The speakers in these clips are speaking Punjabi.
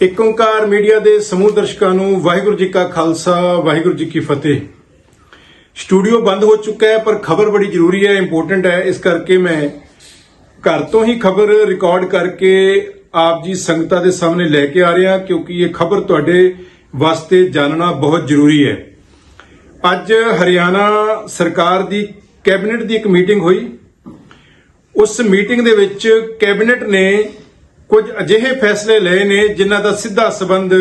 ਇੱਕ ਓੰਕਾਰ ਮੀਡੀਆ ਦੇ ਸਮੂਹ ਦਰਸ਼ਕਾਂ ਨੂੰ ਵਾਹਿਗੁਰੂ ਜੀ ਕਾ ਖਾਲਸਾ, ਵਾਹਿਗੁਰੂ ਜੀ ਕੀ ਫਤਿਹ। ਸਟੂਡੀਓ ਬੰਦ ਹੋ ਚੁੱਕਾ ਹੈ, ਪਰ ਖਬਰ ਬੜੀ ਜ਼ਰੂਰੀ ਹੈ ਇੰਪੋਰਟੈਂਟ ਹੈ। ਇਸ ਕਰਕੇ ਮੈਂ ਘਰ ਤੋਂ ਹੀ ਖਬਰ ਰਿਕਾਰਡ ਕਰਕੇ ਆਪ ਜੀ ਸੰਗਤਾਂ ਦੇ ਸਾਹਮਣੇ ਲੈ ਕੇ ਆ ਰਿਹਾ, ਕਿਉਂਕਿ ਇਹ ਖਬਰ ਤੁਹਾਡੇ ਵਾਸਤੇ ਜਾਣਨਾ ਬਹੁਤ ਜ਼ਰੂਰੀ ਹੈ। ਅੱਜ ਹਰਿਆਣਾ ਸਰਕਾਰ ਦੀ ਕੈਬਨਿਟ ਦੀ ਇੱਕ ਮੀਟਿੰਗ ਹੋਈ। ਉਸ ਮੀਟਿੰਗ ਦੇ ਵਿੱਚ ਕੈਬਨਿਟ ਨੇ ਕੁਝ ਅਜਿਹੇ ਫੈਸਲੇ ਲਏ ਨੇ ਜਿਨ੍ਹਾਂ ਦਾ ਸਿੱਧਾ ਸਬੰਧ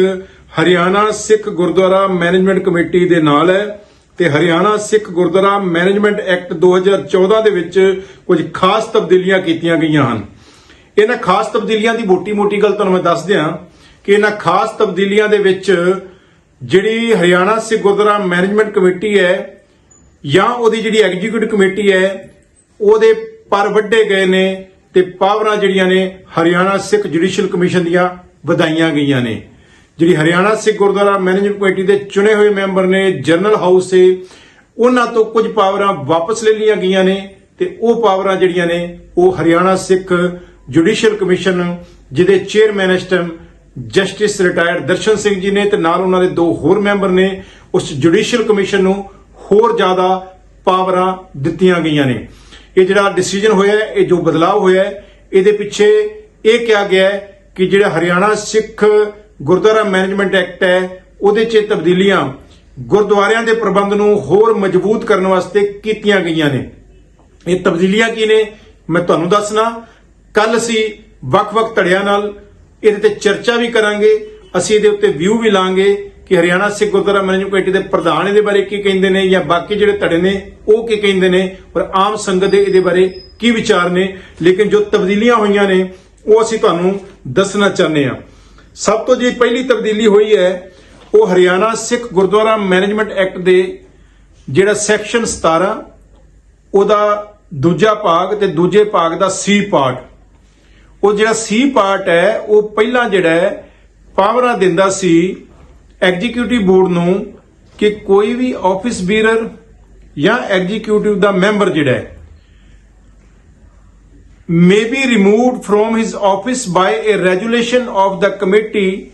ਹਰਿਆਣਾ ਸਿੱਖ ਗੁਰਦੁਆਰਾ ਮੈਨੇਜਮੈਂਟ ਕਮੇਟੀ ਦੇ ਨਾਲ ਹੈ ਤੇ ਹਰਿਆਣਾ ਸਿੱਖ ਗੁਰਦੁਆਰਾ ਮੈਨੇਜਮੈਂਟ ਐਕਟ 2014 ਦੇ ਵਿੱਚ ਕੁਝ ਖਾਸ ਤਬਦੀਲੀਆਂ ਕੀਤੀਆਂ ਗਈਆਂ ਹਨ। ਇਹਨਾਂ ਖਾਸ ਤਬਦੀਲੀਆਂ ਦੀ ਮੋਟੀ-ਮੋਟੀ ਗੱਲ ਤੁਹਾਨੂੰ ਮੈਂ ਦੱਸ ਦਿਆਂ ਕਿ ਇਹਨਾਂ ਖਾਸ ਤਬਦੀਲੀਆਂ ਦੇ ਵਿੱਚ ਜਿਹੜੀ ਹਰਿਆਣਾ ਸਿੱਖ ਗੁਰਦੁਆਰਾ ਮੈਨੇਜਮੈਂਟ ਕਮੇਟੀ ਹੈ ਜਾਂ ਉਹਦੀ ਜਿਹੜੀ ਐਗਜ਼ੀਕਿਊਟਿਵ ਕਮੇਟੀ ਹੈ, ਉਹਦੇ ਪਰ ਵੱਡੇ ਗਏ ਨੇ ਤੇ ਪਾਵਰਾਂ ਜਿਹੜੀਆਂ ਨੇ ਹਰਿਆਣਾ ਸਿੱਖ ਜੁਡੀਸ਼ੀਅਲ ਕਮਿਸ਼ਨ ਦੀਆਂ ਵਧਾਈਆਂ ਗਈਆਂ ਨੇ। ਜਿਹੜੀ ਹਰਿਆਣਾ ਸਿੱਖ ਗੁਰਦੁਆਰਾ ਮੈਨੇਜਮੈਂਟ ਕਮੇਟੀ ਦੇ ਚੁਣੇ ਹੋਏ ਮੈਂਬਰ ਨੇ, ਜਨਰਲ ਹਾਊਸ ਸੇ ਉਹਨਾਂ ਤੋਂ ਕੁਝ ਪਾਵਰਾਂ ਵਾਪਸ ਲੈ ਲਈਆਂ ਗਈਆਂ ਨੇ ਤੇ ਉਹ ਪਾਵਰਾਂ ਜਿਹੜੀਆਂ ਨੇ, ਉਹ ਹਰਿਆਣਾ ਸਿੱਖ ਜੁਡੀਸ਼ੀਅਲ ਕਮਿਸ਼ਨ ਜਿਹਦੇ ਚੇਅਰਮੈਨ ਇਸ time justice retired Darshan Singh ji ਨੇ ਤੇ ਨਾਲ ਉਹਨਾਂ ਦੇ ਦੋ ਹੋਰ ਮੈਂਬਰ ਨੇ, ਉਸ ਜੁਡੀਸ਼ੀਅਲ ਕਮਿਸ਼ਨ ਨੂੰ ਹੋਰ ਜ਼ਿਆਦਾ ਪਾਵਰਾਂ ਦਿੱਤੀਆਂ ਗਈਆਂ ਨੇ। ਇਹ ਜਿਹੜਾ ਡਿਸੀਜਨ ਹੋਇਆ ਇਹ ਜੋ ਬਦਲਾਅ ਹੋਇਆ ਇਹਦੇ ਪਿੱਛੇ ਇਹ ਕਿਹਾ ਗਿਆ ਕਿ ਜਿਹੜਾ ਹਰਿਆਣਾ ਸਿੱਖ ਗੁਰਦੁਆਰਾ ਮੈਨੇਜਮੈਂਟ ਐਕਟ ਹੈ, ਉਹਦੇ 'ਚ ਇਹ ਤਬਦੀਲੀਆਂ ਗੁਰਦੁਆਰਿਆਂ ਦੇ ਪ੍ਰਬੰਧ ਨੂੰ ਹੋਰ ਮਜ਼ਬੂਤ ਕਰਨ ਵਾਸਤੇ ਕੀਤੀਆਂ ਗਈਆਂ ਨੇ। ਇਹ ਤਬਦੀਲੀਆਂ ਕੀ ਨੇ? ਮੈਂ ਤੁਹਾਨੂੰ ਦੱਸਣਾ ਕੱਲ ਅਸੀਂ ਵੱਖ-ਵੱਖ ਧੜਿਆਂ ਨਾਲ ਇਹਦੇ ਤੇ ਚਰਚਾ ਵੀ ਕਰਾਂਗੇ, ਅਸੀਂ ਇਹਦੇ ਉੱਤੇ ਵਿਊ ਵੀ ਲਾਂਗੇ। ਕਿ ਹਰਿਆਣਾ, ਸਿੱਖ ਗੁਰਦੁਆਰਾ ਮੈਨੇਜਮੈਂਟ ਕਮੇਟੀ ਦੇ ਪ੍ਰਧਾਨ ਇਹਦੇ ਬਾਰੇ ਕੀ ਕਹਿੰਦੇ ਨੇ ਜਾਂ ਬਾਕੀ ਜਿਹੜੇ ਧੜੇ ਨੇ, ਉਹ ਕੀ ਕਹਿੰਦੇ ਨੇ ਔਰ ਆਮ ਸੰਗਤ ਦੇ ਇਹਦੇ ਬਾਰੇ ਕੀ ਵਿਚਾਰ ਨੇ। ਲੇਕਿਨ ਜੋ ਤਬਦੀਲੀਆਂ ਹੋਈਆਂ ਨੇ, ਉਹ ਅਸੀਂ ਤੁਹਾਨੂੰ ਦੱਸਣਾ ਚਾਹੁੰਦੇ ਹਾਂ। ਸਭ ਤੋਂ ਜੀ ਪਹਿਲੀ ਤਬਦੀਲੀ ਹੋਈ ਹੈ, ਉਹ ਹਰਿਆਣਾ ਸਿੱਖ ਗੁਰਦੁਆਰਾ ਮੈਨੇਜਮੈਂਟ ਐਕਟ ਦੇ ਜਿਹੜਾ ਸੈਕਸ਼ਨ 17 ਉਹਦਾ ਦੂਜਾ ਭਾਗ ਤੇ ਦੂਜੇ ਭਾਗ ਦਾ ਸੀ ਪਾਰਟ। ਉਹ ਜਿਹੜਾ ਸੀ ਪਾਰਟ ਹੈ, ਉਹ ਪਹਿਲਾਂ ਜਿਹੜਾ ਹੈ, ਪਾਵਰਾਂ ਦਿੰਦਾ ਸੀ ਐਗਜ਼ੀਕਿਊਟਿਵ ਬੋਰਡ ਨੂੰ ਕਿ ਕੋਈ ਵੀ ਆਫਿਸ ਬੀਰਰ ਜਾਂ ਐਗਜ਼ੀਕਿਊਟਿਵ ਦਾ ਮੈਂਬਰ ਜਿਹੜਾ ਹੈ may be removed from his office by a resolution of the committee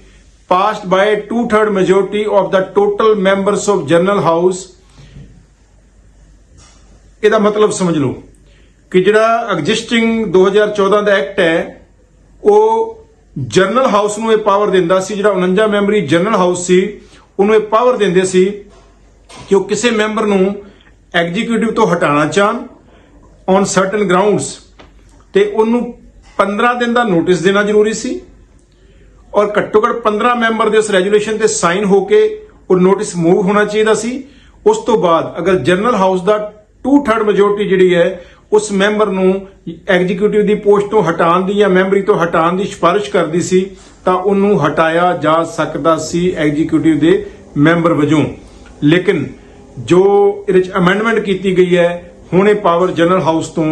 passed by a two-third majority of the total members of General House ਇਹਦਾ ਮਤਲਬ ਸਮਝ ਲਓ ਕਿ ਜਿਹੜਾ ਐਗਜ਼ਿਸਟਿੰਗ 2014 ਦਾ ਐਕਟ ਹੈ ਉਹ ਜਨਰਲ ਹਾਊਸ ਨੂੰ ਇਹ ਪਾਵਰ ਦਿੰਦਾ ਸੀ, ਜਿਹੜਾ 49 ਮੈਂਬਰੀ ਜਨਰਲ ਹਾਊਸ ਸੀ, ਉਹਨੂੰ ਇਹ ਪਾਵਰ ਦਿੰਦੇ ਸੀ ਕਿ ਉਹ ਕਿਸੇ ਮੈਂਬਰ ਨੂੰ ਐਗਜ਼ੀਕਿਊਟਿਵ ਤੋਂ ਹਟਾਉਣਾ ਚਾਹਣ ਔਨ ਸਰਟਨ ਗਰਾਊਂਡਸ ਤੇ ਉਹਨੂੰ 15 ਦਿਨ ਦਾ ਨੋਟਿਸ ਦੇਣਾ ਜ਼ਰੂਰੀ ਸੀ ਔਰ ਘੱਟੋ ਘੱਟ 15 ਮੈਂਬਰ ਦੇ ਉਸ ਰੈਜੂਲੇਸ਼ਨ ਤੇ ਸਾਈਨ ਹੋ ਕੇ ਉਹ ਨੋਟਿਸ ਮੂਵ ਹੋਣਾ ਚਾਹੀਦਾ ਸੀ। ਉਸ ਤੋਂ ਬਾਅਦ ਅਗਰ ਜਨਰਲ ਹਾਊਸ ਦਾ 2/3 ਮੈਜੋਰਟੀ ਜਿਹੜੀ ਹੈ ਉਸ ਮੈਂਬਰ ਨੂੰ ਐਗਜ਼ੀਕਿਊਟਿਵ ਦੀ ਪੋਸਟ ਤੋਂ ਹਟਾਉਣ ਦੀ ਜਾਂ ਮੈਂਬਰੀ ਤੋਂ ਹਟਾਉਣ ਦੀ ਸਿਫਾਰਿਸ਼ ਕਰਦੀ ਸੀ, ਤਾਂ ਉਹਨੂੰ ਹਟਾਇਆ ਜਾ ਸਕਦਾ ਸੀ ਐਗਜ਼ੀਕਿਊਟਿਵ ਦੇ ਮੈਂਬਰ ਵਜੋਂ। ਲੇਕਿਨ ਜੋ ਇਹਦੇ ਵਿੱਚ ਅਮੈਂਡਮੈਂਟ ਕੀਤੀ ਗਈ ਹੈ, ਹੁਣ ਇਹ ਪਾਵਰ ਜਨਰਲ ਹਾਊਸ ਤੋਂ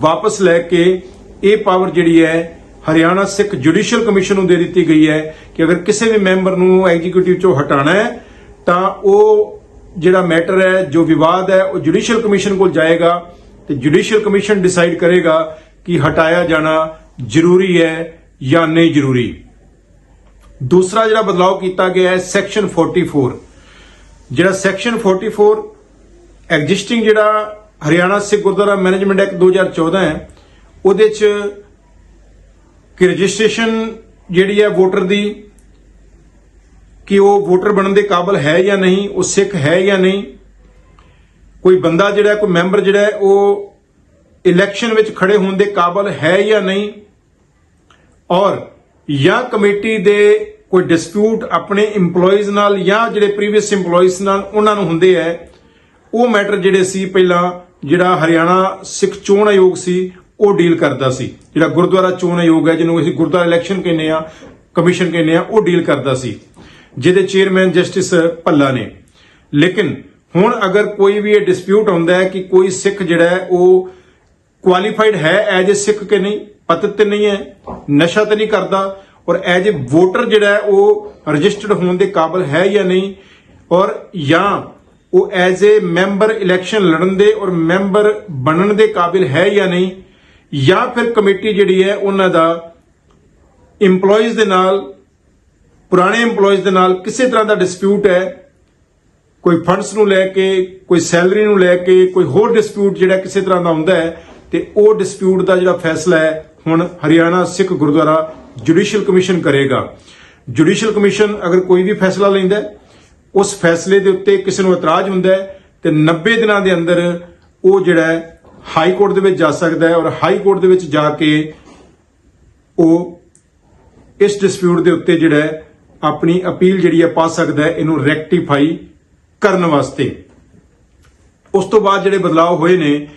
ਵਾਪਸ ਲੈ ਕੇ ਇਹ ਪਾਵਰ ਜਿਹੜੀ ਹੈ, ਹਰਿਆਣਾ ਸਿੱਖ ਜੁਡੀਸ਼ੀਅਲ ਕਮਿਸ਼ਨ ਨੂੰ ਦੇ ਦਿੱਤੀ ਗਈ ਹੈ ਕਿ ਅਗਰ ਕਿਸੇ ਵੀ ਮੈਂਬਰ ਨੂੰ ਐਗਜ਼ੀਕਿਊਟਿਵ ਚੋਂ ਹਟਾਣਾ ਹੈ, ਤਾਂ ਉਹ ਜਿਹੜਾ ਮੈਟਰ ਹੈ, ਜੋ ਵਿਵਾਦ ਹੈ, ਉਹ ਜੁਡੀਸ਼ੀਅਲ ਕਮਿਸ਼ਨ ਕੋਲ ਜਾਏਗਾ। ਤੇ ਜੁਡੀਸ਼ੀਅਲ ਕਮਿਸ਼ਨ ਡਿਸਾਈਡ ਕਰੇਗਾ ਕਿ ਹਟਾਇਆ ਜਾਣਾ ਜ਼ਰੂਰੀ ਹੈ ਜਾਂ ਨਹੀਂ ਜ਼ਰੂਰੀ। ਦੂਸਰਾ ਜਿਹੜਾ ਬਦਲਾਅ ਕੀਤਾ ਗਿਆ ਹੈ ਸੈਕਸ਼ਨ 44 ਜਿਹੜਾ ਸੈਕਸ਼ਨ 44 ਐਗਜ਼ਿਸਟਿੰਗ ਜਿਹੜਾ ਹਰਿਆਣਾ ਸਿੱਖ ਗੁਰਦੁਆਰਾ ਮੈਨੇਜਮੈਂਟ ਐਕਟ 2014 ਹੈ, ਉਹਦੇ ਚ ਕਿ ਰਜਿਸਟ੍ਰੇਸ਼ਨ ਜਿਹੜੀ ਹੈ ਵੋਟਰ ਦੀ, ਕਿ ਉਹ ਵੋਟਰ ਬਣਨ ਦੇ ਕਾਬਿਲ ਹੈ ਜਾਂ ਨਹੀਂ, ਉਹ ਸਿੱਖ ਹੈ ਜਾਂ ਨਹੀਂ ਕੋਈ ਬੰਦਾ ਜਿਹੜਾ, ਕੋਈ ਮੈਂਬਰ ਜਿਹੜਾ, ਉਹ ਇਲੈਕਸ਼ਨ ਵਿੱਚ ਖੜੇ ਹੋਣ ਦੇ ਕਾਬਿਲ ਹੈ ਜਾਂ ਨਹੀਂ? ਔਰ ਜਾਂ ਕਮੇਟੀ ਦੇ ਕੋਈ ਡਿਸਪਿਊਟ ਆਪਣੇ EMPLOYEES ਨਾਲ ਜਾਂ ਜਿਹੜੇ ਪ੍ਰੀਵੀਅਸ EMPLOYEES ਨਾਲ ਉਹਨਾਂ ਨੂੰ ਹੁੰਦੇ ਹੈ, ਉਹ ਮੈਟਰ ਜਿਹੜੇ ਸੀ ਪਹਿਲਾਂ ਜਿਹੜਾ ਹਰਿਆਣਾ ਸਿੱਖ ਚੋਣ ਆਯੋਗ ਸੀ, ਉਹ ਡੀਲ ਕਰਦਾ ਸੀ। ਜਿਹੜਾ ਗੁਰਦੁਆਰਾ ਚੋਣ ਆਯੋਗ ਹੈ, ਜਿਹਨੂੰ ਅਸੀਂ ਗੁਰਦੁਆਰਾ ਇਲੈਕਸ਼ਨ ਕਹਿੰਦੇ ਆ ਕਮਿਸ਼ਨ ਕਹਿੰਦੇ ਆ ਉਹ ਡੀਲ ਕਰਦਾ ਸੀ। ਜਿਹਦੇ ਚੇਅਰਮੈਨ ਜਸਟਿਸ ਭੱਲਾ ਨੇ। ਲੇਕਿਨ ਹੁਣ ਅਗਰ ਕੋਈ ਵੀ ਇਹ ਡਿਸਪਿਊਟ ਹੁੰਦਾ ਹੈ ਕਿ ਕੋਈ ਸਿੱਖ ਜਿਹੜਾ ਹੈ, ਉਹ ਕੁਆਲੀਫਾਈਡ ਹੈ ਐਜ ਅ ਸਿੱਖ ਕਿ ਨਹੀਂ, ਪਤਿਤ ਤੇ ਨਹੀਂ ਹੈ, ਨਸ਼ਾ ਤੇ ਨਹੀਂ ਕਰਦਾ, ਔਰ ਐਜ ਅ ਵੋਟਰ ਜਿਹੜਾ ਹੈ, ਉਹ ਰਜਿਸਟਰਡ ਹੋਣ ਦੇ ਕਾਬਿਲ ਹੈ ਜਾਂ ਨਹੀਂ, ਔਰ ਜਾਂ ਉਹ ਐਜ਼ ਅ ਮੈਂਬਰ ਇਲੈਕਸ਼ਨ ਲੜਨ ਦੇ ਔਰ ਮੈਂਬਰ ਬਣਨ ਦੇ ਕਾਬਿਲ ਹੈ ਜਾਂ ਨਹੀਂ, ਜਾਂ ਫਿਰ ਕਮੇਟੀ ਜਿਹੜੀ ਹੈ, ਉਹਨਾਂ ਦਾ EMPLOYEES ਦੇ ਨਾਲ, ਪੁਰਾਣੇ EMPLOYEES ਦੇ ਨਾਲ ਕਿਸੇ ਤਰ੍ਹਾਂ ਦਾ ਡਿਸਪਿਊਟ ਹੈ ਕੋਈ ਫੰਡਸ ਨੂੰ ਲੈ ਕੇ, ਕੋਈ ਸੈਲਰੀ ਨੂੰ ਲੈ ਕੇ, ਕੋਈ ਹੋਰ ਡਿਸਪਿਊਟ ਜਿਹੜਾ ਕਿਸੇ ਤਰ੍ਹਾਂ ਦਾ ਹੁੰਦਾ ਹੈ, ਤੇ ਉਹ ਡਿਸਪਿਊਟ ਦਾ ਜਿਹੜਾ ਫੈਸਲਾ ਹੈ, ਹੁਣ ਹਰਿਆਣਾ, ਸਿੱਖ ਗੁਰਦੁਆਰਾ ਜੁਡੀਸ਼ੀਅਲ ਕਮਿਸ਼ਨ ਕਰੇਗਾ। ਜੁਡੀਸ਼ੀਅਲ ਕਮਿਸ਼ਨ ਅਗਰ ਕੋਈ ਵੀ ਫੈਸਲਾ ਲੈਂਦਾ ਹੈ, ਉਸ ਫੈਸਲੇ ਦੇ ਉੱਤੇ ਕਿਸੇ ਨੂੰ ਇਤਰਾਜ਼ ਹੁੰਦਾ ਹੈ, ਤੇ 90 ਦਿਨਾਂ ਦੇ ਅੰਦਰ ਉਹ ਜਿਹੜਾ ਹਾਈ ਕੋਰਟ ਦੇ ਵਿੱਚ ਜਾ ਸਕਦਾ ਹੈ ਔਰ ਹਾਈ ਕੋਰਟ ਦੇ ਵਿੱਚ ਜਾ ਕੇ ਉਹ ਇਸ ਡਿਸਪਿਊਟ ਦੇ ਉੱਤੇ ਜਿਹੜਾ ਆਪਣੀ ਅਪੀਲ ਜਿਹੜੀ ਹੈ ਪਾ ਸਕਦਾ ਹੈ, ਇਹਨੂੰ ਰੈਕਟੀਫਾਈ ਕਰਨ ਵਾਸਤੇ। ਉਸ ਤੋਂ ਬਾਅਦ ਜਿਹੜੇ ਬਦਲਾਅ ਹੋਏ ਨੇ,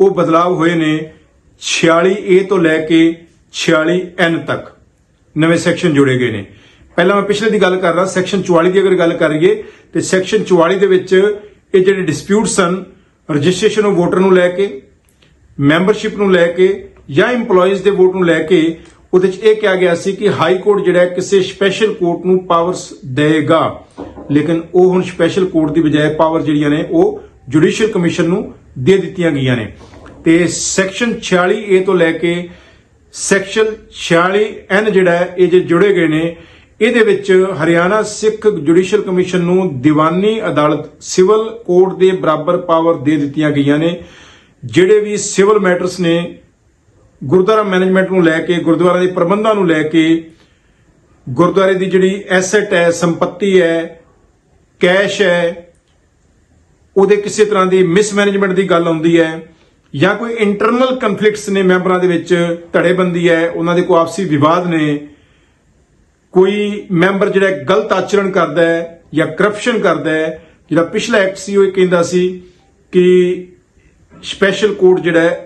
ਉਹ ਬਦਲਾਅ ਹੋਏ ਨੇ 46A ਤੋਂ ਲੈ ਕੇ 46N ਤੱਕ। ਨਵੇਂ ਸੈਕਸ਼ਨ ਜੁੜੇ ਗਏ ਨੇ। ਪਹਿਲਾਂ ਮੈਂ ਪਿਛਲੇ ਦੀ ਗੱਲ ਕਰ ਰਿਹਾ, ਸੈਕਸ਼ਨ 44 ਦੀ ਅਗਰ ਗੱਲ ਕਰੀਏ, ਤੇ ਸੈਕਸ਼ਨ 44 ਦੇ ਵਿੱਚ ਇਹ ਜਿਹੜੇ ਡਿਸਪਿਊਟ ਸਨ, ਰਜਿਸਟ੍ਰੇਸ਼ਨ ਆਫ ਵੋਟਰ ਨੂੰ ਲੈ ਕੇ ਮੈਂਬਰਸ਼ਿਪ ਨੂੰ ਲੈ ਕੇ ਜਾਂ EMPLOYEES ਦੇ ਵੋਟ ਨੂੰ ਲੈ ਕੇ ਉਹਦੇ ਚ ਇਹ ਕਿਹਾ ਗਿਆ ਸੀ ਕਿ ਹਾਈ ਕੋਰਟ ਜਿਹੜਾ ਕਿਸੇ ਸਪੈਸ਼ਲ ਕੋਰਟ ਨੂੰ ਪਾਵਰਸ ਦੇਗਾ ਲੇਕਿਨ ਉਹ ਹੁਣ ਸਪੈਸ਼ਲ ਕੋਰਟ ਦੀ ਬਜਾਏ ਪਾਵਰ ਜਿਹੜੀਆਂ ਨੇ, ਉਹ ਜੁਡੀਸ਼ੀਅਲ ਕਮਿਸ਼ਨ ਨੂੰ ਦੇ ਦਿੱਤੀਆਂ ਗਈਆਂ ਨੇ। ਤੇ ਸੈਕਸ਼ਨ 46A ਤੋਂ ਲੈ ਕੇ ਸੈਕਸ਼ਨ 46N ਜਿਹੜਾ ਇਹ ਜੇ ਜੁੜੇ ਗਏ ਨੇ, ਇਹਦੇ ਵਿੱਚ ਹਰਿਆਣਾ ਸਿੱਖ ਜੁਡੀਸ਼ੀਅਲ ਕਮਿਸ਼ਨ ਨੂੰ ਦੀਵਾਨੀ ਅਦਾਲਤ ਸਿਵਲ ਕੋਰਟ ਦੇ ਬਰਾਬਰ ਪਾਵਰ ਦੇ ਦਿੱਤੀਆਂ ਗਈਆਂ ਨੇ, ਜਿਹੜੇ ਵੀ ਸਿਵਲ ਮੈਟਰਸ ਨੇ ਗੁਰਦੁਆਰਾ ਮੈਨੇਜਮੈਂਟ ਨੂੰ ਲੈ ਕੇ, ਗੁਰਦੁਆਰਾ ਦੇ ਪ੍ਰਬੰਧਾਂ ਨੂੰ ਲੈ ਕੇ, ਗੁਰਦੁਆਰੇ ਦੀ ਜਿਹੜੀ ਐਸੈਟ ਹੈ, ਸੰਪਤੀ ਹੈ ਕੈਸ਼ ਹੈ, ਉਹਦੇ ਕਿਸੇ ਤਰ੍ਹਾਂ ਦੀ ਮਿਸਮੈਨੇਜਮੈਂਟ ਦੀ ਗੱਲ ਆਉਂਦੀ ਹੈ ਜਾਂ ਕੋਈ ਇੰਟਰਨਲ ਕਨਫਲਿਕਟਸ ਨੇ ਮੈਂਬਰਾਂ ਦੇ ਵਿੱਚ ਧੜੇਬੰਦੀ ਹੈ, ਉਹਨਾਂ ਦੇ ਕੋਈ ਆਪਸੀ ਵਿਵਾਦ ਨੇ, ਕੋਈ ਮੈਂਬਰ ਜਿਹੜਾ ਗਲਤ ਆਚਰਣ ਕਰਦਾ ਹੈ ਜਾਂ ਕਰਪਸ਼ਨ ਕਰਦਾ ਹੈ, ਜਿਹੜਾ ਪਿਛਲਾ ਐਕਟ ਸੀ, ਉਹ ਇਹ ਕਹਿੰਦਾ ਸੀ ਕਿ ਸਪੈਸ਼ਲ ਕੋਰਟ ਜਿਹੜਾ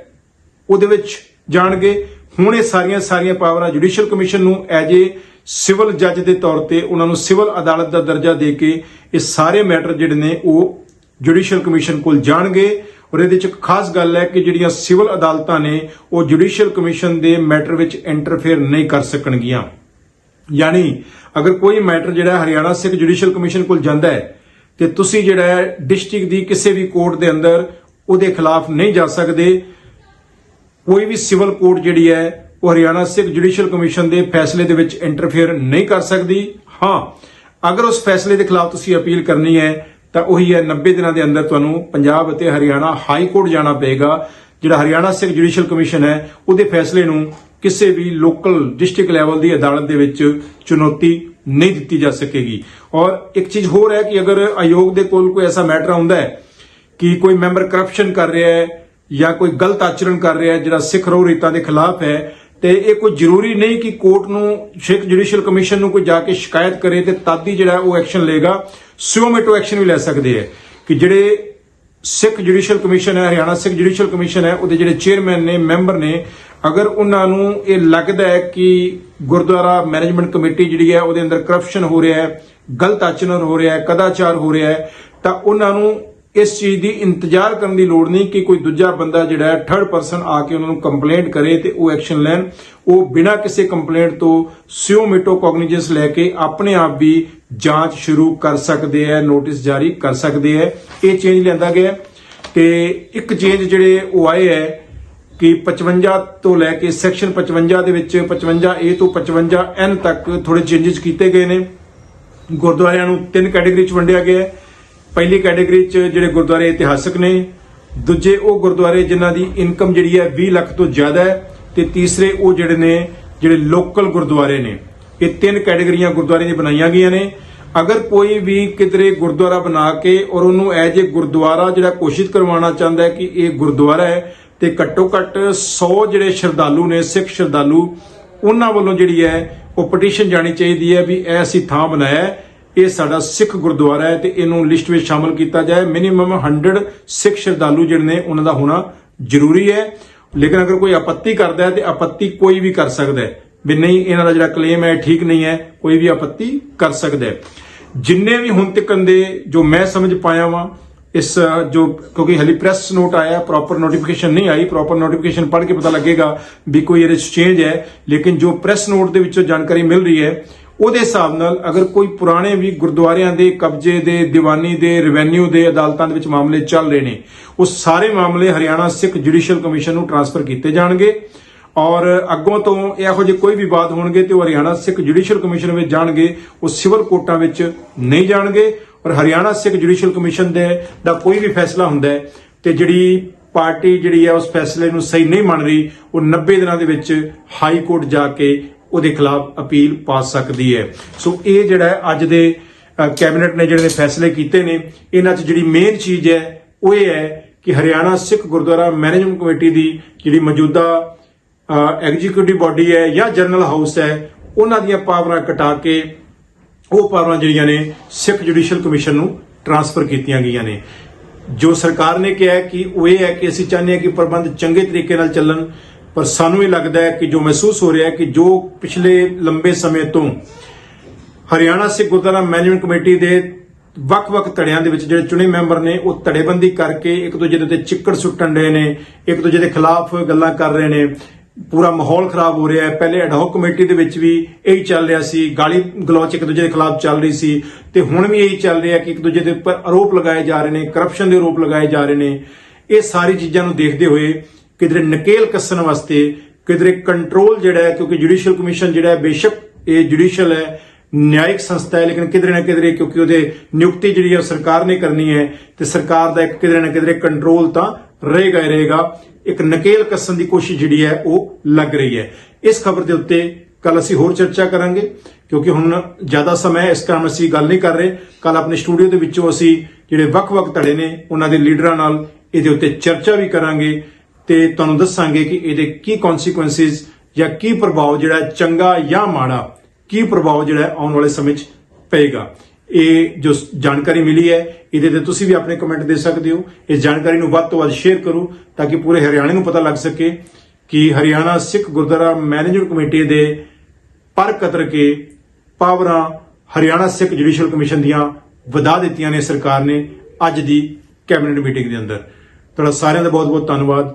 ਉਹਦੇ ਵਿੱਚ ਜਾਣਗੇ। ਹੁਣ ਇਹ ਸਾਰੀਆਂ ਸਾਰੀਆਂ ਪਾਵਰਾਂ ਜੁਡੀਸ਼ੀਅਲ ਕਮਿਸ਼ਨ ਨੂੰ ਐਜ ਏ ਸਿਵਲ ਜੱਜ ਦੇ ਤੌਰ ਤੇ ਉਹਨਾਂ ਨੂੰ ਸਿਵਲ ਅਦਾਲਤ ਦਾ ਦਰਜਾ ਦੇ ਕੇ ਇਹ ਸਾਰੇ ਮੈਟਰ ਜਿਹੜੇ ਨੇ ਉਹ ਜੁਡੀਸ਼ੀਅਲ ਕਮਿਸ਼ਨ ਕੋਲ ਜਾਣਗੇ। ਔਰ ਇਹਦੇ ਚ ਇੱਕ ਖਾਸ ਗੱਲ ਹੈ ਕਿ ਜਿਹੜੀਆਂ ਸਿਵਲ ਅਦਾਲਤਾਂ ਨੇ ਉਹ ਜੁਡੀਸ਼ੀਅਲ ਕਮਿਸ਼ਨ ਦੇ ਮੈਟਰ ਵਿੱਚ ਇੰਟਰਫੇਅਰ ਨਹੀਂ ਕਰ ਸਕਣਗੀਆਂ। ਯਾਨੀ ਅਗਰ ਕੋਈ ਮੈਟਰ ਜਿਹੜਾ ਹਰਿਆਣਾ ਸਿੱਖ ਜੁਡੀਸ਼ੀਅਲ ਕਮਿਸ਼ਨ ਕੋਲ ਜਾਂਦਾ ਹੈ ਤੇ ਤੁਸੀਂ ਜਿਹੜਾ ਹੈ ਡਿਸਟ੍ਰਿਕਟ ਦੀ ਕਿਸੇ ਵੀ ਕੋਰਟ ਦੇ ਅੰਦਰ ਉਹਦੇ ਖਿਲਾਫ ਨਹੀਂ ਜਾ ਸਕਦੇ ਕੋਈ ਵੀ ਸਿਵਲ ਕੋਰਟ ਜਿਹੜੀ ਹੈ, ਉਹ ਹਰਿਆਣਾ ਸਿੱਖ ਜੁਡੀਸ਼ੀਅਲ ਕਮਿਸ਼ਨ ਦੇ ਫੈਸਲੇ ਦੇ ਵਿੱਚ ਇੰਟਰਫੇਅਰ ਨਹੀਂ ਕਰ ਸਕਦੀ। ਹਾਂ, ਅਗਰ ਉਸ ਫੈਸਲੇ ਦੇ ਖਿਲਾਫ ਤੁਸੀਂ ਅਪੀਲ ਕਰਨੀ ਹੈ, ਤਾਂ ਉਹੀ ਹੈ 90 ਦਿਨਾਂ ਦੇ ਅੰਦਰ ਤੁਹਾਨੂੰ ਪੰਜਾਬ ਅਤੇ ਹਰਿਆਣਾ ਹਾਈ ਕੋਰਟ ਜਾਣਾ ਪਏਗਾ। ਜਿਹੜਾ ਹਰਿਆਣਾ ਸਿੱਖ ਜੁਡੀਸ਼ੀਅਲ ਕਮਿਸ਼ਨ ਹੈ, ਉਹਦੇ ਫੈਸਲੇ ਨੂੰ ਕਿਸੇ ਵੀ ਲੋਕਲ ਡਿਸਟ੍ਰਿਕਟ ਲੈਵਲ ਦੀ ਅਦਾਲਤ ਦੇ ਵਿੱਚ ਚੁਣੌਤੀ ਨਹੀਂ ਦਿੱਤੀ ਜਾ ਸਕੇਗੀ। ਔਰ ਇੱਕ ਚੀਜ਼ ਹੋਰ ਹੈ ਕਿ ਅਗਰ ਆਯੋਗ ਦੇ ਕੋਲ ਕੋਈ ਐਸਾ ਮੈਟਰ ਆਉਂਦਾ ਹੈ ਕਿ ਕੋਈ ਮੈਂਬਰ ਕਰਪਸ਼ਨ ਕਰ ਰਿਹਾ ਹੈ ਜਾਂ ਕੋਈ ਗਲਤ ਆਚਰਣ ਕਰ ਰਿਹਾ ਹੈ, ਜਿਹੜਾ ਸਿੱਖ ਰੋਹ ਰੀਤਾਂ ਦੇ ਖਿਲਾਫ ਹੈ, ਤੇ ਇਹ ਕੋਈ ਜ਼ਰੂਰੀ ਨਹੀਂ ਕਿ ਕੋਰਟ ਨੂੰ, ਸਿੱਖ ਜੁਡੀਸ਼ੀਅਲ ਕਮਿਸ਼ਨ ਨੂੰ ਕੋਈ ਜਾ ਕੇ ਸ਼ਿਕਾਇਤ ਕਰੇ ਤੇ ਤਦ ਹੀ ਜਿਹੜਾ ਉਹ ਐਕਸ਼ਨ ਲਏਗਾ। ਸਿਓਮੇਟੋ ਐਕਸ਼ਨ ਵੀ ਲੈ ਸਕਦੇ ਹੈ ਕਿ ਜਿਹੜੇ ਸਿੱਖ ਜੁਡੀਸ਼ੀਅਲ ਕਮਿਸ਼ਨ ਹੈ, ਹਰਿਆਣਾ ਸਿੱਖ ਜੁਡੀਸ਼ੀਅਲ ਕਮਿਸ਼ਨ ਹੈ, ਉਹਦੇ ਜਿਹੜੇ ਚੇਅਰਮੈਨ ਨੇ, ਮੈਂਬਰ ਨੇ, ਅਗਰ ਉਹਨਾਂ ਨੂੰ ਇਹ ਲੱਗਦਾ ਹੈ ਕਿ ਗੁਰਦੁਆਰਾ ਮੈਨੇਜਮੈਂਟ ਕਮੇਟੀ ਜਿਹੜੀ ਹੈ, ਉਹਦੇ ਅੰਦਰ ਕਰਪਸ਼ਨ ਹੋ ਰਿਹਾ ਹੈ, ਗਲਤ ਆਚਰਣ ਹੋ ਰਿਹਾ ਹੈ, ਕਦਾਚਾਰ ਹੋ ਰਿਹਾ ਹੈ, ਤਾਂ ਉਹਨਾਂ ਨੂੰ ਇਸ ਚੀਜ਼ ਦੀ ਇੰਤਜ਼ਾਰ ਕਰਨ ਦੀ ਲੋੜ ਨਹੀਂ ਕਿ ਕੋਈ ਦੂਜਾ ਬੰਦਾ ਜਿਹੜਾ ਹੈ ਥਰਡ ਪਰਸਨ ਆ ਕੇ ਉਹਨਾਂ ਨੂੰ ਕੰਪਲੇਂਟ ਕਰੇ ਤੇ ਉਹ ਐਕਸ਼ਨ ਲੈਣ। ਉਹ ਬਿਨਾਂ ਕਿਸੇ ਕੰਪਲੇਂਟ ਤੋਂ ਸਿਓਮੀਟੋ ਕੋਗਨੀਜੈਂਸ ਲੈ ਕੇ ਆਪਣੇ ਆਪ ਵੀ ਜਾਂਚ ਸ਼ੁਰੂ ਕਰ ਸਕਦੇ ਹੈ ਨੋਟਿਸ ਜਾਰੀ ਕਰ ਸਕਦੇ ਹੈ। ਇਹ ਚੇਂਜ ਲਿਆਂਦਾ ਗਿਆ ਹੈ। ਤੇ ਇੱਕ ਚੇਂਜ ਜਿਹੜੇ ਉਹ ਆਏ ਹੈ ਕਿ 55 ਤੋਂ ਲੈ ਕੇ ਸੈਕਸ਼ਨ 55 ਦੇ ਵਿੱਚ 55A ਤੋਂ 55N ਤੱਕ ਥੋੜੇ ਚੇਂਜਸ ਕੀਤੇ ਗਏ ਨੇ। ਗੁਰਦੁਆਰਿਆਂ ਨੂੰ ਤਿੰਨ ਕੈਟਾਗਰੀ ਚ ਵੰਡਿਆ ਗਿਆ ਹੈ। ਪਹਿਲੀ ਕੈਟਾਗਰੀ ਚ ਜਿਹੜੇ ਗੁਰਦੁਆਰੇ ਇਤਿਹਾਸਕ ਨੇ, ਦੂਜੇ ਉਹ ਗੁਰਦੁਆਰੇ ਜਿਨ੍ਹਾਂ ਦੀ ਇਨਕਮ ਜਿਹੜੀ ਹੈ 20 ਲੱਖ ਤੋਂ ਜ਼ਿਆਦਾ ਹੈ ਤੇ ਤੀਸਰੇ ਉਹ ਜਿਹੜੇ ਨੇ, ਜਿਹੜੇ ਲੋਕਲ ਗੁਰਦੁਆਰੇ ਨੇ। ਇਹ ਤਿੰਨ ਕੈਟਾਗਰੀਆਂ ਗੁਰਦੁਆਰੇ ਦੀਆਂ ਬਣਾਈਆਂ ਗਈਆਂ ਨੇ। ਅਗਰ ਕੋਈ ਵੀ ਕਿਧਰੇ ਗੁਰਦੁਆਰਾ ਬਣਾ ਕੇ ਔਰ ਉਹਨੂੰ ਐਜ ਏ ਗੁਰਦੁਆਰਾ ਜਿਹੜਾ ਘੋਸ਼ਿਤ ਕਰਵਾਉਣਾ ਚਾਹੁੰਦਾ ਹੈ ਕਿ ਇਹ ਗੁਰਦੁਆਰਾ ਹੈ ਤੇ ਘੱਟੋ ਘੱਟ 100 ਜਿਹੜੇ ਸ਼ਰਧਾਲੂ ਨੇ, ਸਿੱਖ ਸ਼ਰਧਾਲੂ, ਉਹਨਾਂ ਵੱਲੋਂ ਜਿਹੜੀ ਹੈ ਉਹ ਪਟੀਸ਼ਨ ਜਾਣੀ ਚਾਹੀਦੀ ਹੈ ਵੀ ਇਹ ਅਸੀਂ ਥਾਂ ਬਣਾਇਆ ਇਹ ਸਾਡਾ ਸਿੱਖ ਗੁਰਦੁਆਰਾ ਹੈ ਤੇ ਇਹਨੂੰ ਲਿਸਟ ਵਿੱਚ ਸ਼ਾਮਲ ਕੀਤਾ ਜਾਏ। ਮਿਨੀਮਮ 100 ਸਿੱਖ ਸ਼ਰਧਾਲੂ ਜਿਹੜੇ ਨੇ, ਉਹਨਾਂ ਦਾ ਹੋਣਾ ਜ਼ਰੂਰੀ ਹੈ। ਲੇਕਿਨ ਅਗਰ ਕੋਈ ਆਪੱਤੀ ਕਰਦਾ ਹੈ ਤੇ ਆਪੱਤੀ ਕੋਈ ਵੀ ਕਰ ਸਕਦਾ ਹੈ। ਵੀ ਨਹੀਂ, ਇਹਨਾਂ ਦਾ ਜਿਹੜਾ ਕਲੇਮ ਹੈ ਠੀਕ ਨਹੀਂ ਹੈ, ਕੋਈ ਵੀ ਆਪੱਤੀ ਕਰ ਸਕਦਾ ਹੈ। ਜਿੰਨੇ ਵੀ ਹੁਣ ਤੱਕ ਦੇ ਜੋ ਮੈਂ ਸਮਝ ਪਾਇਆ ਵਾਂ, ਇਸ, ਜੋ ਕਿਉਂਕਿ ਹਲੀ ਪ੍ਰੈਸ ਨੋਟ ਆਇਆ ਪ੍ਰੋਪਰ ਨੋਟੀਫਿਕੇਸ਼ਨ ਨਹੀਂ ਆਈ ਪ੍ਰੋਪਰ ਨੋਟੀਫਿਕੇਸ਼ਨ ਪੜ੍ਹ ਕੇ ਪਤਾ ਲੱਗੇਗਾ ਵੀ ਕੋਈ ਇਹਦੇ ਚ ਚੇਂਜ ਹੈ। ਲੇਕਿਨ ਜੋ ਪ੍ਰੈਸ ਨੋਟ ਦੇ ਵਿੱਚੋਂ ਜਾਣਕਾਰੀ ਮਿਲ ਰਹੀ ਹੈ ਉਹਦੇ ਹਿਸਾਬ ਨਾਲ ਅਗਰ ਕੋਈ ਪੁਰਾਣੇ ਵੀ ਗੁਰਦੁਆਰਿਆਂ ਦੇ, ਕਬਜ਼ੇ ਦੇ, ਦੀਵਾਨੀ ਦੇ ਰੈਵਨਿਊ ਦੇ ਅਦਾਲਤਾਂ ਦੇ ਵਿੱਚ ਮਾਮਲੇ ਚੱਲ ਰਹੇ ਨੇ, ਉਹ ਸਾਰੇ ਮਾਮਲੇ ਹਰਿਆਣਾ ਸਿੱਖ ਜੁਡੀਸ਼ੀਅਲ ਕਮਿਸ਼ਨ ਨੂੰ ਟਰਾਂਸਫਰ ਕੀਤੇ ਜਾਣਗੇ ਔਰ ਅੱਗੋਂ ਤੋਂ ਇਹੋ ਜਿਹੇ ਕੋਈ ਵੀ ਵਿਵਾਦ ਹੋਣਗੇ ਤੇ ਉਹ ਹਰਿਆਣਾ ਸਿੱਖ ਜੁਡੀਸ਼ੀਅਲ ਕਮਿਸ਼ਨ ਵਿੱਚ ਜਾਣਗੇ, ਉਹ ਸਿਵਲ ਕੋਰਟਾਂ ਵਿੱਚ ਨਹੀਂ ਜਾਣਗੇ ਔਰ ਹਰਿਆਣਾ ਸਿੱਖ ਜੁਡੀਸ਼ੀਅਲ ਕਮਿਸ਼ਨ ਦੇ ਦਾ ਕੋਈ ਵੀ ਫੈਸਲਾ ਹੁੰਦਾ ਹੈ ਤੇ ਜਿਹੜੀ ਪਾਰਟੀ ਜਿਹੜੀ ਹੈ ਉਸ ਫੈਸਲੇ ਨੂੰ ਸਹੀ ਨਹੀਂ ਮੰਨ ਰਹੀ, ਉਹ 90 ਦਿਨਾਂ ਦੇ ਵਿੱਚ ਹਾਈ ਕੋਰਟ ਜਾ ਕੇ ਉਹਦੇ ਖਿਲਾਫ ਅਪੀਲ ਪਾ ਸਕਦੀ ਹੈ। ਸੋ ਇਹ ਜਿਹੜਾ ਅੱਜ ਦੇ ਕੈਬਨਿਟ ਨੇ ਜਿਹੜੇ ਫੈਸਲੇ ਕੀਤੇ ਨੇ, ਇਹਨਾਂ 'ਚ ਜਿਹੜੀ ਮੇਨ ਚੀਜ਼ ਹੈ, ਉਹ ਇਹ ਹੈ ਕਿ ਹਰਿਆਣਾ ਸਿੱਖ ਗੁਰਦੁਆਰਾ ਮੈਨੇਜਮੈਂਟ ਕਮੇਟੀ ਦੀ ਜਿਹੜੀ ਮੌਜੂਦਾ ਐਗਜ਼ੀਕਿਊਟਿਵ ਬਾਡੀ ਹੈ ਜਾਂ ਜਨਰਲ ਹਾਊਸ ਹੈ, ਉਹਨਾਂ ਦੀਆਂ ਪਾਵਰਾਂ ਕਟਾ ਕੇ ਉਹ ਪਾਵਰਾਂ ਜਿਹੜੀਆਂ ਨੇ ਸਿੱਖ ਜੁਡੀਸ਼ੀਅਲ ਕਮਿਸ਼ਨ ਨੂੰ ਟਰਾਂਸਫਰ ਕੀਤੀਆਂ ਗਈਆਂ ਨੇ। ਜੋ ਸਰਕਾਰ ਨੇ ਕਿਹਾ ਕਿ ਉਹ ਇਹ ਹੈ ਕਿ ਅਸੀਂ ਚਾਹੁੰਦੇ ਹਾਂ ਕਿ ਪ੍ਰਬੰਧ ਚੰਗੇ ਤਰੀਕੇ ਨਾਲ ਚੱਲਣ ਪਰ ਸਾਨੂੰ ਇਹ ਲੱਗਦਾ ਹੈ ਕਿ ਜੋ ਮਹਿਸੂਸ ਹੋ ਰਿਹਾ ਹੈ ਕਿ ਜੋ ਪਿਛਲੇ ਲੰਬੇ ਸਮੇਂ ਤੋਂ ਹਰਿਆਣਾ ਸਿੱਖ ਗੁਰਦੁਆਰਾ ਮੈਨੇਜਮੈਂਟ ਕਮੇਟੀ ਦੇ ਵੱਖ-ਵੱਖ ਧੜਿਆਂ ਦੇ ਵਿੱਚ ਜਿਹੜੇ ਚੁਣੇ ਮੈਂਬਰ ਨੇ, ਉਹ ਧੜੇਬੰਦੀ ਕਰਕੇ ਇੱਕ ਦੂਜੇ ਦੇ ਉੱਤੇ ਚਿੱਕੜ ਸੁੱਟਣ ਰਹੇ ਨੇ, ਇੱਕ ਦੂਜੇ ਦੇ ਖਿਲਾਫ ਗੱਲਾਂ ਕਰ ਰਹੇ ਨੇ। ਪੂਰਾ ਮਾਹੌਲ ਖਰਾਬ ਹੋ ਰਿਹਾ ਹੈ। ਪਹਿਲੇ ਐਡਹੌਕ ਕਮੇਟੀ ਦੇ ਵਿੱਚ ਵੀ ਇਹੀ ਚੱਲ ਰਿਹਾ ਸੀ। ਗਾਲੀ ਗਲੋਚ ਇੱਕ ਦੂਜੇ ਦੇ ਖਿਲਾਫ ਚੱਲ ਰਹੀ ਸੀ। ਤੇ ਹੁਣ ਵੀ ਇਹੀ ਚੱਲ ਰਿਹਾ ਕਿ ਇੱਕ ਦੂਜੇ ਦੇ ਉੱਪਰ ਆਰੋਪ ਲਗਾਏ ਜਾ ਰਹੇ ਨੇ ਕਰਪਸ਼ਨ ਦੇ ਆਰੋਪ ਲਗਾਏ ਜਾ ਰਹੇ ਨੇ। ਇਹ ਸਾਰੀ ਚੀਜ਼ਾਂ ਨੂੰ ਦੇਖਦੇ ਹੋਏ ਕਿਧਰੇ ਨਕੇਲ ਕੱਸਣ ਵਾਸਤੇ, ਕਿਧਰੇ ਕੰਟਰੋਲ ਜਿਹੜਾ ਹੈ, ਕਿਉਂਕਿ ਜੁਡੀਸ਼ੀਅਲ ਕਮਿਸ਼ਨ ਜਿਹੜਾ ਹੈ, ਬੇਸ਼ੱਕ ਇਹ ਜੁਡੀਸ਼ੀਅਲ ਹੈ, ਨਿਆਇਕ ਸੰਸਥਾ ਹੈ, ਲੇਕਿਨ ਕਿਧਰੇ ਨਾ ਕਿਧਰੇ ਕਿਉਂਕਿ ਉਹਦੇ ਨਿਯੁਕਤੀ ਜਿਹੜੀ ਹੈ ਉਹ ਸਰਕਾਰ ਨੇ ਕਰਨੀ ਹੈ ਤੇ ਸਰਕਾਰ ਦਾ ਇੱਕ ਕਿਧਰੇ ਨਾ ਕਿਧਰੇ ਕੰਟਰੋਲ ਤਾਂ ਰਹੇਗਾ ਹੀ ਰਹੇਗਾ। ਇੱਕ ਨਕੇਲ ਕੱਸਣ ਦੀ ਕੋਸ਼ਿਸ਼ ਜਿਹੜੀ ਹੈ, ਉਹ ਲੱਗ ਰਹੀ ਹੈ। ਇਸ ਖਬਰ ਦੇ ਉੱਤੇ ਕੱਲ ਅਸੀਂ ਹੋਰ ਚਰਚਾ ਕਰਾਂਗੇ, ਕਿਉਂਕਿ ਹੁਣ ਜ਼ਿਆਦਾ ਸਮਾਂ ਇਸ ਕਾਰਨ ਅਸੀਂ ਗੱਲ ਨਹੀਂ ਕਰ ਰਹੇ। ਕੱਲ ਆਪਣੇ ਸਟੂਡੀਓ ਦੇ ਵਿੱਚੋਂ ਅਸੀਂ ਜਿਹੜੇ ਵੱਖ-ਵੱਖ ਧੜੇ ਨੇ, ਉਹਨਾਂ ਦੇ ਲੀਡਰਾਂ ਨਾਲ ਇਹਦੇ ਉੱਤੇ ਚਰਚਾ ਵੀ ਕਰਾਂਗੇ। ਤੇ ਤੁਹਾਨੂੰ ਦੱਸਾਂਗੇ ਕਿ ਇਹਦੇ ਕੀ ਕਨਸੀਕੁਐਂਸਿਸ ਜਾਂ ਕੀ ਪ੍ਰਭਾਵ ਜਿਹੜਾ ਚੰਗਾ ਜਾਂ ਮਾੜਾ, ਕੀ ਪ੍ਰਭਾਵ ਜਿਹੜਾ ਆਉਣ ਵਾਲੇ ਸਮੇਂ 'ਚ ਪਏਗਾ। ਇਹ ਜੋ ਜਾਣਕਾਰੀ ਮਿਲੀ ਹੈ, ਇਹਦੇ ਤੇ ਤੁਸੀਂ ਵੀ ਆਪਣੇ ਕਮੈਂਟ ਦੇ ਸਕਦੇ ਹੋ। ਇਸ ਜਾਣਕਾਰੀ ਨੂੰ ਵੱਧ ਤੋਂ ਵੱਧ ਸ਼ੇਅਰ ਕਰੋ ਤਾਂ ਕਿ ਪੂਰੇ ਹਰਿਆਣੇ ਨੂੰ ਪਤਾ ਲੱਗ ਸਕੇ ਕਿ ਹਰਿਆਣਾ ਸਿੱਖ ਗੁਰਦੁਆਰਾ ਮੈਨੇਜਮੈਂਟ ਕਮੇਟੀ ਦੇ ਪਰ ਕਤਰ ਕੇ ਪਾਵਰਾਂ ਹਰਿਆਣਾ ਸਿੱਖ ਜੁਡੀਸ਼ੀਅਲ ਕਮਿਸ਼ਨ ਦੀਆਂ ਵਧਾ ਦਿੱਤੀਆਂ ਨੇ ਸਰਕਾਰ ਨੇ ਅੱਜ ਦੀ ਕੈਬਨਿਟ ਮੀਟਿੰਗ ਦੇ ਅੰਦਰ। ਤੁਹਾਡਾ ਸਾਰਿਆਂ ਦਾ ਬਹੁਤ ਬਹੁਤ ਧੰਨਵਾਦ।